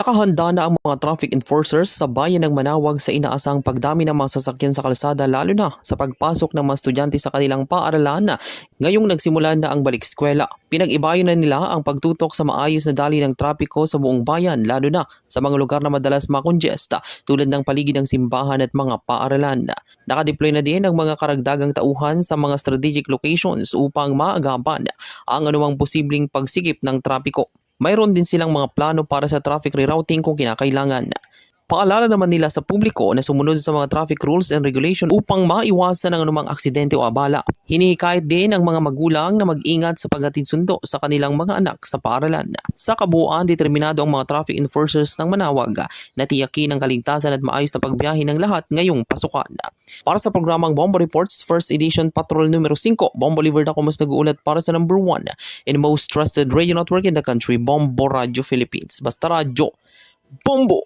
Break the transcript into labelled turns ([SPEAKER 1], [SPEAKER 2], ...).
[SPEAKER 1] Nakahanda na ang mga traffic enforcers sa bayan ng Manawag sa inaasang pagdami ng mga sasakyan sa kalsada lalo na sa pagpasok ng mga estudyante sa kanilang paaralan ngayong nagsimula na ang balik eskwela. Pinag-ibayo na nila ang pagtutok sa maayos na dali ng trapiko sa buong bayan lalo na sa mga lugar na madalas makongesta tulad ng paligid ng simbahan at mga paaralan. Nakadeploy na din ang mga karagdagang tauhan sa mga strategic locations upang maagapan ang anumang posibleng pagsikip ng trapiko. Mayroon din silang mga plano para sa traffic rerouting kung kinakailangan. Paalala naman nila sa publiko na sumunod sa mga traffic rules and regulation upang maiwasan ang anumang aksidente o abala. Hinihikayat din ang mga magulang na mag-ingat sa paghatid sundo sa kanilang mga anak sa paaralan. Sa kabuuan, determinado ang mga traffic enforcers ng Manawag na tiyakin ang kaligtasan at maayos na pagbiyahe ng lahat ngayong pasukan. Para sa programang Bombo Reports, First Edition Patrol numero 5, Bombo Liver na kumas nag-uulat para sa number 1 and most trusted radio network in the country, Bombo Radio Philippines. Basta radyo, Bombo!